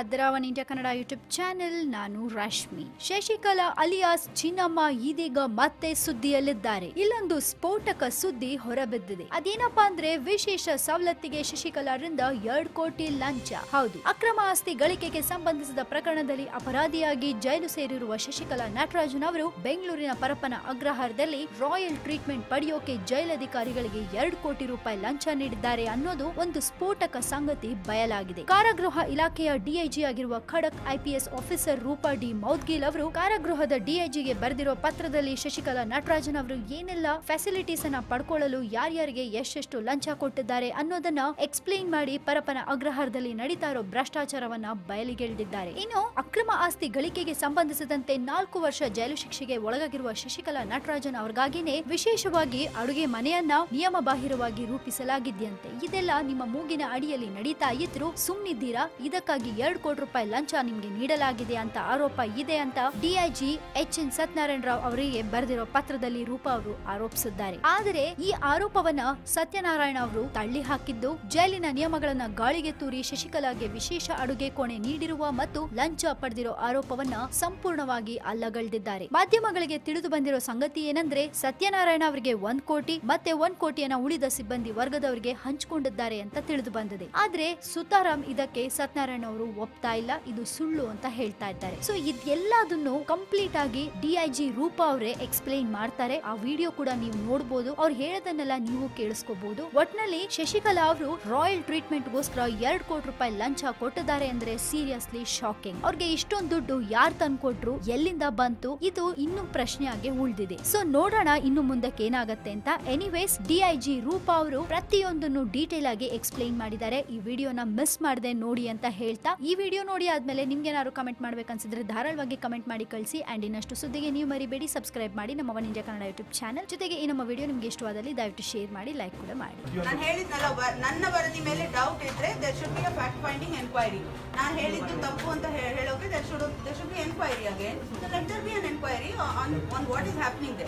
ಅದರ India Kannada YouTube channel, ನಾನು Rashmi. Shashikala alias ಚಿನ್ನಮ್ಮ ಇದೀಗ ಮತ್ತೆ ಸುದ್ದಿಯಲ್ಲಿದ್ದಾರೆ. ಇಲ್ಲೊಂದು ಸ್ಫೋಟಕ ಸುದ್ದಿ ಹೊರಬಿದ್ದಿದೆ. ಅದೇನಪ್ಪಾ ಅಂದ್ರೆ ವಿಶೇಷ ಸವಲತ್ತಿಗೆ ಶಶಿಕಲಾರಿಂದ ಎರಡು ಕೋಟಿ ಲಂಚ. ಹೌದು. ಅಕ್ರಮ ಆಸ್ತಿ ಗಳಿಕೆಗೆ ಸಂಬಂಧಿಸಿದ ಪ್ರಕರಣದಲ್ಲಿ ಅಪರಾಧಿಯಾಗಿ ಜೈಲು ಸೇರಿರುವ ಶಶಿಕಲಾ ನಟರಾಜನ್ ಅವರು ಬೆಂಗಳೂರಿನ ಪರಪ್ಪನ ಅಗ್ರಹಾರದಲ್ಲಿ ರಾಯಲ್ ಟ್ರೀಟ್ಮೆಂಟ್ ಪಡೆಯೋಕೆ ಜೈಲಧಿಕಾರಿಗಳಿಗೆ ಎರಡು ಕೋಟಿ ರೂಪಾಯಿ ಲಂಚ ನೀಡಿದ್ದಾರೆ ಅನ್ನೋದು ಒಂದು ಸ್ಫೋಟಕ ಸಂಗತಿ ಬಯಲಾಗಿದೆ. ಕಾರಾಗೃಹ ಇಲಾಖೆಯ ಡಿಐಜಿ ಆಗಿರುವ ಖಡಕ್ IPS officer Roopa D Moudgil ಅವರು ಕಾರಾಗೃಹದ ಡಿಐಜಿಗೆ ಬರೆದಿರುವ ಪತ್ರದಲ್ಲಿ ಶಶಿಕಲಾ ನಟರಾಜನ್ ಅವರು ಏನೆಲ್ಲ ಫೆಸಿಲಿಟೀಸ್ ಅನ್ನ ಪಡ್ಕೊಳ್ಳಲು ಯಾರ್ಯಾರಿಗೆ ಎಷ್ಟೆಷ್ಟು ಲಂಚ ಕೊಟ್ಟಿದ್ದಾರೆ ಅನ್ನೋದನ್ನ ಎಕ್ಸ್ಪ್ಲೈನ್ ಮಾಡಿ ಪರಪನ ಅಗ್ರಹಾರದಲ್ಲಿ ನಡೀತಾ ಇರೋ ಭ್ರಷ್ಟಾಚಾರವನ್ನ ಬಯಲಿಗೆಳೆದಿದ್ದಾರೆ. ಇನ್ನು ಅಕ್ರಮ ಆಸ್ತಿ ಗಳಿಕೆಗೆ ಸಂಬಂಧಿಸಿದಂತೆ ನಾಲ್ಕು ವರ್ಷ ಜೈಲು ಶಿಕ್ಷೆಗೆ ಒಳಗಾಗಿರುವ ಶಶಿಕಲಾ ನಟರಾಜನ್ ಅವ್ರಿಗಾಗಿನೇ ವಿಶೇಷವಾಗಿ ಅಡುಗೆ ಮನೆಯನ್ನ ನಿಯಮ ಬಾಹಿರವಾಗಿ ರೂಪಿಸಲಾಗಿದೆಯಂತೆ. ಇದೆಲ್ಲ ನಿಮ್ಮ ಮೂಗಿನ ಅಡಿಯಲ್ಲಿ ನಡೀತಾ ಇದ್ರು ಸುಮ್ನಿದ್ದೀರಾ? ಇದಕ್ಕಾಗಿ ಎರಡು ಕೋಟಿ ರೂಪಾಯಿ ಲಂಚ ನಿಮಗೆ ನೀಡಲಾಗಿದೆ ಅಂತ ಆರೋಪ ಇದೆ ಅಂತ DIG H N Satyanarayana Rao ಅವರಿಗೆ ಬರೆದಿರೋ ಪತ್ರದಲ್ಲಿ ರೂಪಾ ಅವರು ಆರೋಪಿಸಿದ್ದಾರೆ. ಆದರೆ ಈ ಆರೋಪವನ್ನ ಸತ್ಯನಾರಾಯಣ ಅವರು ತಳ್ಳಿ ಹಾಕಿದ್ದು, ಜೈಲಿನ ನಿಯಮಗಳನ್ನ ಗಾಳಿಗೆ ತೂರಿ ಶಶಿಕಲಾಗೆ ವಿಶೇಷ ಅಡುಗೆ ಕೋಣೆ ನೀಡಿರುವ ಮತ್ತು ಲಂಚ ಪಡೆದಿರೋ ಆರೋಪವನ್ನ ಸಂಪೂರ್ಣವಾಗಿ ಅಲ್ಲಗಳೆದಿದ್ದಾರೆ. ಮಾಧ್ಯಮಗಳಿಗೆ ತಿಳಿದು ಬಂದಿರೋ ಸಂಗತಿ ಏನಂದ್ರೆ, ಸತ್ಯನಾರಾಯಣ ಅವರಿಗೆ ಒಂದ್ ಕೋಟಿ, ಮತ್ತೆ ಒಂದ್ ಕೋಟಿಯನ್ನ ಉಳಿದ ಸಿಬ್ಬಂದಿ ವರ್ಗದವರಿಗೆ ಹಂಚಿಕೊಂಡಿದ್ದಾರೆ ಅಂತ ತಿಳಿದು ಬಂದಿದೆ. ಆದ್ರೆ ಸುತಾರಾಮ್ ಇದಕ್ಕೆ ಸತ್ಯನಾರಾಯಣ ಅವರು ಒಪ್ತಾ ಇಲ್ಲ, ಇದು ಸುಳ್ಳು ಅಂತ ಹೇಳ್ತಾ ಇದ್ದಾರೆ. ಸೊ ಇದೆಲ್ಲದನ್ನು ಕಂಪ್ಲೀಟ್ ಆಗಿ ಡಿಐಜಿ ರೂಪಾ ಅವರೇ ಎಕ್ಸ್ಪ್ಲೈನ್ ಮಾಡ್ತಾರೆ. ಆ ವಿಡಿಯೋ ಕೂಡ ನೀವು ನೋಡಬಹುದು ಅವ್ರು ಹೇಳೋದನ್ನೆಲ್ಲ ನೀವು ಕೇಳಿಸ್ಕೋಬಹುದು ಒಟ್ನಲ್ಲಿ ಶಶಿಕಲಾ ಅವರು ರಾಯಲ್ ಟ್ರೀಟ್ಮೆಂಟ್ ಗೋಸ್ಕರ ಎರಡು ಕೋಟಿ ರೂಪಾಯಿ ಲಂಚ ಕೊಟ್ಟಿದ್ದಾರೆ ಅಂದ್ರೆ ಸೀರಿಯಸ್ಲಿ ಶಾಕಿಂಗ್ ಅವ್ರಿಗೆ ಇಷ್ಟೊಂದು ದುಡ್ಡು ಯಾರು ತಂದ್ಕೊಟ್ರು, ಎಲ್ಲಿಂದ ಬಂತು, ಇದು ಇನ್ನು ಪ್ರಶ್ನೆಯಾಗಿ ಉಳಿದಿದೆ. ಸೊ ನೋಡೋಣ ಇನ್ನು ಮುಂದಕ್ಕೆ ಏನಾಗುತ್ತೆ ಅಂತ. ಎನಿವೇಸ್ ಡಿಐಜಿ ರೂಪಾ ಅವರು ಪ್ರತಿಯೊಂದನ್ನು ಡೀಟೇಲ್ ಆಗಿ ಎಕ್ಸ್ಪ್ಲೈನ್ ಮಾಡಿದ್ದಾರೆ. ಈ ವಿಡಿಯೋನ ಮಿಸ್ ಮಾಡದೆ ನೋಡಿ ಅಂತ ಹೇಳ್ತಾ ಈ ವಿಡಿಯೋ ನೋಡಿ ಆದಮೇಲೆ ನಿಮ್ಗೆ ಏನಾದ್ರು ಕಮೆಂಟ್ ಮಾಡ್ಬೇಕನ್ಸಿದ್ರೆ ಧಾರಾಳವಾಗಿ ಕಮೆಂಟ್ ಮಾಡಿ ಕಳಿಸಿ. ಆ್ಯಂಡ್ ಇನ್ನಷ್ಟು ಸುದ್ದಿಗೆ ನೀವು ಮರಿಬೇಡಿ. ಸಬ್ಸ್ಕ್ರೈಬ್ ಮಾಡಿ ನಮ್ಮ One India Kannada YouTube channel ಜೊತೆಗೆ ಈ ನಮ್ಮ ವಿಡಿಯೋ ನಿಮಗೆ ಇಷ್ಟವಾದಲ್ಲಿ ದಯವಿಟ್ಟು ಶೇರ್ ಮಾಡಿ ಲೈಕ್ ಕೂಡ ಮಾಡಿ. ನಾನು ಹೇಳಿದ್ನಲ್ಲ ನನ್ನ ವರದಿ ಮೇಲೆ ಡೌಟ್ ಇದ್ರೆ there should be a fact finding enquiry ನಾನು ಹೇಳಿದ್ದು ತಪ್ಪು ಅಂತ ಹೇಳೋಕೆ there should there should be enquiry again let there be an enquiry on on what is happening they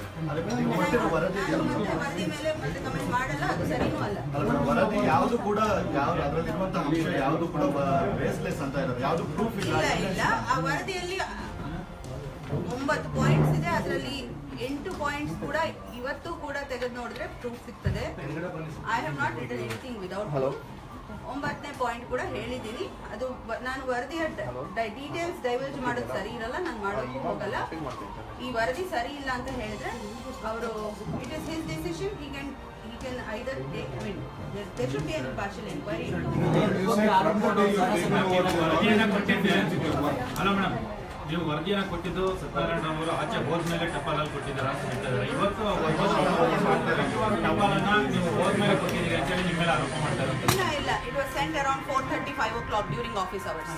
ವರದಿ ನಾನು ಮತ್ತೆ ವರದಿ ಮೇಲೆ ಮತ್ತೆ ಕಮೆಂಟ್ ಮಾಡಲ್ಲ ಅದು ಸರಿನೂ ಅಲ್ಲ. ಯಾವುದು ಕೂಡ ಯಾವ ಅದರಲ್ಲಿರುವಂತಹ ಅಂಶ ಯಾವುದು ಕೂಡ ಬೇಸ್ಲೆಸ್ ಅಂತ ಇರೋದು. ಯಾವುದು ಪ್ರೂಫ್ ಇಲ್ಲ. ಇಲ್ಲ ಆ ವರದಿಯಲ್ಲಿ ಒಂಬತ್ತು ಪಾಯಿಂಟ್ಸ್ ಇದೆ. ಅದರಲ್ಲಿ ಎಂಟು ಪಾಯಿಂಟ್ಸ್ ಕೂಡ ಇವತ್ತು ಕೂಡ ತೆಗೆದು ನೋಡಿದ್ರೆ ಪ್ರೂಫ್ ಸಿಗ್ತದೆ. I have not written anything without ಒಂಬತ್ತನೇ ಪಾಯಿಂಟ್ ಕೂಡ ಹೇಳಿದ್ದೀನಿ. ಅದು ನಾನು ವರದಿಯ ಡೀಟೇಲ್ಸ್ ಡೈವರ್ಜ್ ಮಾಡೋದು ಸರಿ ಇರಲ್ಲ. ನಾನು ಮಾಡೋಕ್ಕೂ ಹೋಗಲ್ಲ. ಈ ವರದಿ ಸರಿ ಇಲ್ಲ ಅಂತ ಹೇಳಿದ್ರೆ ಅವರು it is his decision he can ಅಲ್ಲ ಮೇಡಮ್ ನೀವು ವರದಿಯನ್ನು ಕೊಟ್ಟಿದ್ದು ಸತ್ಯನಾರಾಯಣ ಅವರು ಆಚೆ ಹೋದ್ಮೇಲೆ ಟಪಾಲಲ್ಲಿ ಕೊಟ್ಟಿದ್ದಾರೆ ಅಂತ ಹೇಳ್ತಾ ಇದ್ದಾರೆ. ಇವತ್ತು ತೊಂದ್ರೆ ಆಫೀಸ್ ಅವರ್ಸ್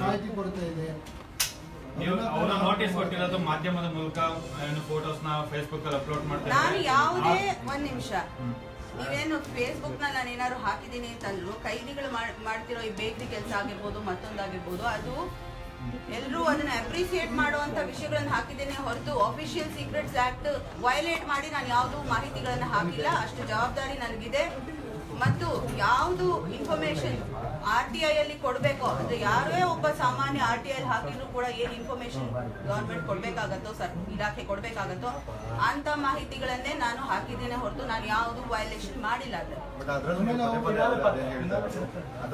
ಮಾಹಿತಿ ಕೊಡ್ತಾ ಇದೆ. ನೀವು ಅವರ ನೋಟಿಸ್ ಕೊಟ್ಟಿರೋದು ಮಾಧ್ಯಮದ ಮೂಲಕ ಏನು ಫೋಟೋಸ್ನ ಫೇಸ್ಬುಕ್ ಅಲ್ಲಿ ಅಪ್ಲೋಡ್ ಮಾಡ್ತಾರೆ ನಾನು. ಯಾವುದೇ ಒಂದ್ ನಿಮಿಷ. ನೀವೇನು ಫೇಸ್ಬುಕ್ನಲ್ಲಿ ನಾನು ಏನಾದ್ರು ಹಾಕಿದ್ದೀನಿ ಅಂತಂದ್ರು ಕೈದಿಗಳು ಮಾಡ್- ಮಾಡ್ತಿರೋ ಈ ಬೇಕರಿ ಕೆಲಸ ಆಗಿರ್ಬೋದು ಮತ್ತೊಂದಾಗಿರ್ಬೋದು ಅದು ಎಲ್ಲರೂ ಅದನ್ನ ಅಪ್ರಿಸಿಯೇಟ್ ಮಾಡುವಂತ ವಿಷಯಗಳನ್ನ ಹಾಕಿದ್ದೇನೆ ಹೊರತು ಅಫಿಷಿಯಲ್ ಸೀಕ್ರೆಟ್ಸ್ ಆಕ್ಟ್ ವೈಲೇಟ್ ಮಾಡಿ ನಾನು ಯಾವುದು ಮಾಹಿತಿಗಳನ್ನ ಹಾಕಿಲ್ಲ. ಅಷ್ಟು ಜವಾಬ್ದಾರಿ ನನಗಿದೆ. ಮತ್ತು ಯಾವುದು ಇನ್ಫಾರ್ಮೇಶನ್ ಆರ್ ಟಿ ಐ ಅಲ್ಲಿ ಕೊಡಬೇಕೋ ಅಂದ್ರೆ ಯಾರೇ ಒಬ್ಬ ಸಾಮಾನ್ಯ ಆರ್ ಟಿ ಐ ಹಾಕಿದ್ರು ಕೂಡ ಏನ್ ಇನ್ಫಾರ್ಮೇಶನ್ ಗವರ್ಮೆಂಟ್ ಕೊಡ್ಬೇಕಾಗತ್ತೋ ಸರ್ ಇಲಾಖೆ ಕೊಡ್ಬೇಕಾಗತ್ತೋ ಅಂತ ಮಾಹಿತಿಗಳನ್ನೇ ನಾನು ಹಾಕಿದ್ದೇನೆ ಹೊರತು ನಾನು ಯಾವುದು ವೈಲೇಷನ್ ಮಾಡಿಲ್ಲ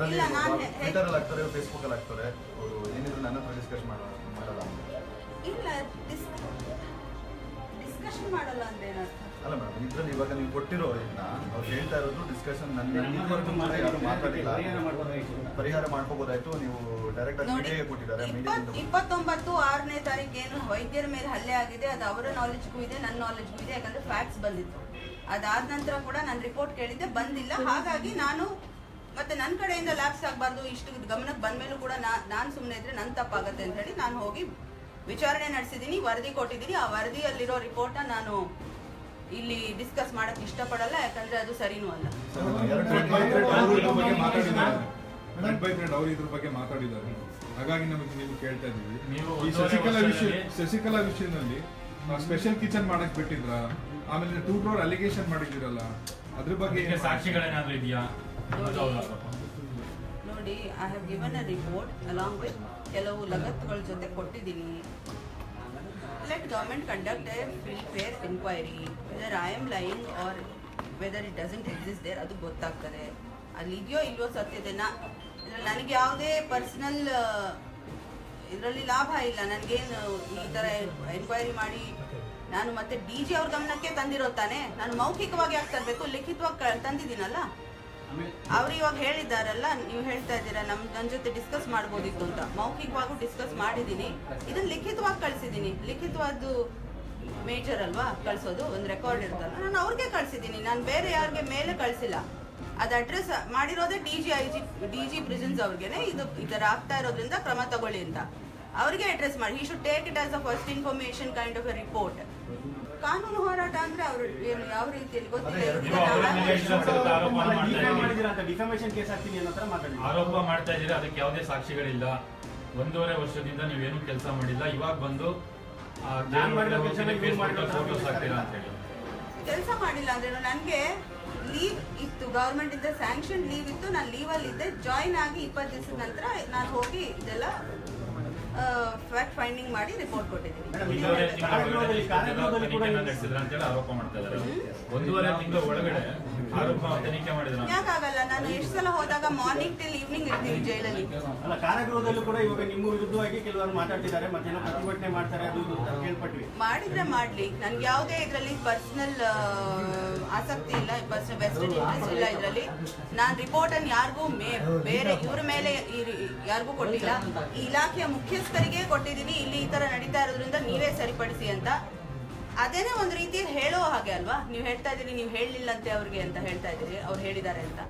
ಇಲ್ಲ, ನಾನು ನನ್ನ ಹತ್ರ ಡಿಸ್ಕಸ್ ಮಾಡಲ್ಲ ಅಂತ. ಇಲ್ಲ ಡಿಸ್ಕಷನ್ ಮಾಡಲ್ಲ ಅಂದ್ರೆ ಏನರ್ಥ? ಅಲ್ಲ ಮೇಡಮ್ ಇದ್ರಲ್ಲಿ ಇವಾಗ ನೀವು ಕೊಟ್ಟಿರೋ ಇದನ್ನ ಅವ್ರು ಹೇಳ್ತಾ ಇರೋದು ಡಿಸ್ಕಷನ್ ನನ್ನ ಯಾರು ಮಾತಾಡಿಲ್ಲ. ಪರಿಹಾರ ಮಾಡ್ಕೋಬೋದಾಯ್ತು ನೀವು ಡೈರೆಕ್ಟ್ ಆಗಿ ಕೊಟ್ಟಿದ್ದಾರೆ ಇಪ್ಪತ್ತೊಂಬತ್ತು ಆರನೇ ತಾರೀಕು ಏನು ವೈದ್ಯರ ಮೇಲೆ ಹಲ್ಲೆ ಆಗಿದೆ ಅದು ಅವರ ನಾಲೆಜ್ಗೂ ಇದೆ ನನ್ನ ನಾಲೆಜ್ಗೂ ಇದೆ ಯಾಕಂದ್ರೆ ಫ್ಯಾಕ್ಟ್ಸ್ ಬಂದಿತ್ತು. ಅದಾದ ನಂತರ ಕೂಡ ನಾನು ರಿಪೋರ್ಟ್ ಕೇಳಿದ್ದೆ ಬಂದಿಲ್ಲ. ಹಾಗಾಗಿ ನಾನು ಮತ್ತೆ ನನ್ನ ಕಡೆಯಿಂದ ಲ್ಯಾಪ್ಸ್ ಆಗಬಾರ್ದು ಇಷ್ಟು ಗಮನಕ್ಕೆ ಬಂದ್ಮೇಲೂ ಕೂಡ ನಾನು ಸುಮ್ಮನೆ ಇದ್ರೆ ನನ್ನ ತಪ್ಪಾಗತ್ತೆ ಅಂತ ಹೇಳಿ ನಾನು ಹೋಗಿ ವಿಚಾರಣೆ ನಡೆಸಿದ್ದೀನಿ ವರದಿ ಕೊಟ್ಟಿದ್ದೀನಿ ಆ ವರದಿಯಲ್ಲಿರೋ ರಿಪೋರ್ಟ್ನ ನಾನು ಇಲ್ಲಿ ಡಿಸ್ಕಸ್ ಮಾಡಕ್ ಇಷ್ಟಪಡಲ್ಲ ಯಾಕಂದ್ರೆ ಅದು ಸರಿನೂ ಅಲ್ಲ. ಬಗ್ಗೆ ಮಾತಾಡಿದ್ದಾರೆ. ಹಾಗಾಗಿ ನಮಗೆ ನೀವು ಕೇಳ್ತಾ ಇದ್ದೀವಿ ನೀವು ಈ ಶಶಿಕಲಾ ವಿಷಯ ಶಶಿಕಲಾ ವಿಷಯದಲ್ಲಿ ಸ್ಪೆಷಲ್ ಕಿಚನ್ ಮಾಡಕ್ ಬಿಟ್ಟಿದ್ರ? ಆಮೇಲೆ ಟೂ ಕ್ರೋರ್ ಅಲಿಗೇಷನ್ ಮಾಡಿದಿರಲ್ಲ ಅದ್ರ ಬಗ್ಗೆ ಸಾಕ್ಷಿಗಳೇನಾದ್ರೂ ಇದೆಯಾ. ನೋಡಿ I have given a report along with ಕೆಲವು ಲಗತ್ತುಗಳ ಜೊತೆ ಕೊಟ್ಟಿದ್ದೀನಿ. Let government conduct a free fair enquiry whether I am lying or whether it doesn't exist there ಅದು ಗೊತ್ತಾಗ್ತದೆ. ಅಲ್ಲಿ ಇದೆಯೋ ಇಲ್ವೋ ಸತ್ಯತೆನ ನನಗೆ ಯಾವುದೇ ಪರ್ಸನಲ್ ಇದರಲ್ಲಿ ಲಾಭ ಇಲ್ಲ. ನನಗೇನು ಈ ಥರ ಎನ್ಕ್ವೈರಿ ಮಾಡಿ ನಾನು ಮತ್ತೆ ಡಿ ಜಿ ಅವ್ರ ಗಮನಕ್ಕೆ ತಂದಿರೋ ತಾನೆ? ನಾನು ಮೌಖಿಕವಾಗಿ ಯಾಕೆ ತರಬೇಕು? ಲಿಖಿತವಾಗಿ ತಂದಿದ್ದೀನಲ್ಲ? ಅವ್ರು ಇವಾಗ ಹೇಳಿದ್ದಾರಲ್ಲ, ನೀವು ಹೇಳ್ತಾ ಇದ್ದೀರಾ, ನಮ್ ನನ್ನ ಜೊತೆ ಡಿಸ್ಕಸ್ ಮಾಡ್ಬೋದಿತ್ತು ಅಂತ. ಮೌಖಿಕವಾಗೂ ಡಿಸ್ಕಸ್ ಮಾಡಿದ್ದೀನಿ. ಇದನ್ನ ಲಿಖಿತವಾಗಿ ಕಳ್ಸಿದ್ದೀನಿ. ಲಿಖಿತವಾದ್ದು ಮೇಜರ್ ಅಲ್ವಾ? ಕಳಿಸೋದು. ಒಂದು ರೆಕಾರ್ಡ್ ಇರ್ತಲ್ಲ. ನಾನು ಅವ್ರಿಗೆ ಕಳ್ಸಿದ್ದೀನಿ. ನಾನು ಬೇರೆ ಯಾರಿಗೆ ಮೇಲೆ ಕಳ್ಸಿಲ್ಲ. ಅದು address ಮಾಡಿರೋದೇ D G I G D G prisons ಅವ್ರಿಗೆ ಇದು ಈ ಥರ ಆಗ್ತಾ ಇರೋದ್ರಿಂದ ಕ್ರಮ ತಗೊಳ್ಳಿ ಅಂತ. ಅವ್ರಿಗೆ ಅಡ್ರೆಸ್ ಮಾಡಿ. He should take it as a first information kind of a report ಕಾನೂನು ಹೋರಾಟ ಅಂದ್ರೆ ಅವರು ಏನು ಯಾವ ರೀತಿಯಲ್ಲಿ ಗೊತ್ತಿಲ್ಲ. ಆರೋಪ ಮಾಡ್ತಾ ಇದ್ದೀರಾ. ಅದಕ್ಕೆ ಯಾವುದೇ ಸಾಕ್ಷಿಗಳಿಲ್ಲ. ಒಂದೂವರೆ ವರ್ಷದಿಂದ ನೀವೇನು ಕೆಲಸ ಮಾಡಿಲ್ಲ. ಇವಾಗ ಬಂದು ಕೆಲಸ ಮಾಡಿಲ್ಲ ಅಂದ್ರೆ ನನಗೆ ಲೀವ್ ಇತ್ತು. ಗವರ್ಮೆಂಟ್ ಇಂದ ಸ್ಯಾಂಕ್ಷನ್ ಲೀವ್ ಇತ್ತು. ನಾನು ಲೀವ್ ಅಲ್ಲಿ ಇದ್ದೆ ಜಾಯಿನ್ ಆಗಿ ಇಪ್ಪತ್ತು ದಿವಸದ ನಂತರ ನಾನು ಹೋಗಿ ಇದೆಲ್ಲ ಫ್ಯಾಕ್ಟ್ ಫೈಂಡಿಂಗ್ ಮಾಡಿ ರಿಪೋರ್ಟ್ ಮಾಡಿದ್ರ ಯಾಕಾಗಲ್ಲ? ನಾನು ಎಷ್ಟು ಸಲ ಹೋದಾಗ ಮಾರ್ನಿಂಗ್ ಟಿಲ್ ಈವ್ನಿಂಗ್ ಇರ್ತೀನಿ ಜೈಲಲ್ಲಿ. ಅಲ್ಲ ಕಾರಾಗೃಹದಲ್ಲೂ ಕೂಡ ಇವಾಗ ನಿಮ್ಮ ವಿರುದ್ಧವಾಗಿ ಕೆಲವರು ಮಾತಾಡ್ತಿದ್ದಾರೆ ಮತ್ತೇನೋ ಪ್ರತಿಭಟನೆ ಮಾಡ್ತಾರೆ ಅದು ಕೇಳ್ಪಟ್ವಿ. ಮಾಡಿದ್ರೆ ಮಾಡ್ಲಿ. ನನ್ಗೆ ಯಾವುದೇ ಇದರಲ್ಲಿ ಪರ್ಸನಲ್ ಆಸಕ್ತಿ ಇಲ್ಲ ಪರ್ಸನಲ್ ವೆಸ್ಟರ್ನ್ ಇಂಟ್ರೆಸ್ಟ್ ಇಲ್ಲ ಇದರಲ್ಲಿ. ನಾನು ರಿಪೋರ್ಟ್ ಅನ್ನು ಯಾರಿಗೂ ಮೇ ಬೇರೆ ಇವ್ರ ಮೇಲೆ ಯಾರಿಗೂ ಕೊಟ್ಟಿಲ್ಲ. ಈ ಇಲಾಖೆಯ ಮುಖ್ಯಸ್ಥರಿಗೆ ಕೊಟ್ಟಿದ್ದೀನಿ, ಇಲ್ಲಿ ಈ ತರ ನಡೀತಾ ಇರೋದ್ರಿಂದ ನೀವೇ ಸರಿಪಡಿಸಿ ಅಂತ. ಅದೇನೇ ಒಂದು ರೀತಿ ಹೇಳೋ ಹಾಗೆ ಅಲ್ವಾ? ನೀವು ಹೇಳ್ತಾ ಇದ್ದೀರಿ, ನೀವು ಹೇಳಲಿಲ್ಲ ಅಂತೆ ಅವ್ರಿಗೆ ಅಂತ ಹೇಳ್ತಾ ಇದ್ದೀರಿ, ಅವ್ರು ಹೇಳಿದ್ದಾರೆ ಅಂತ.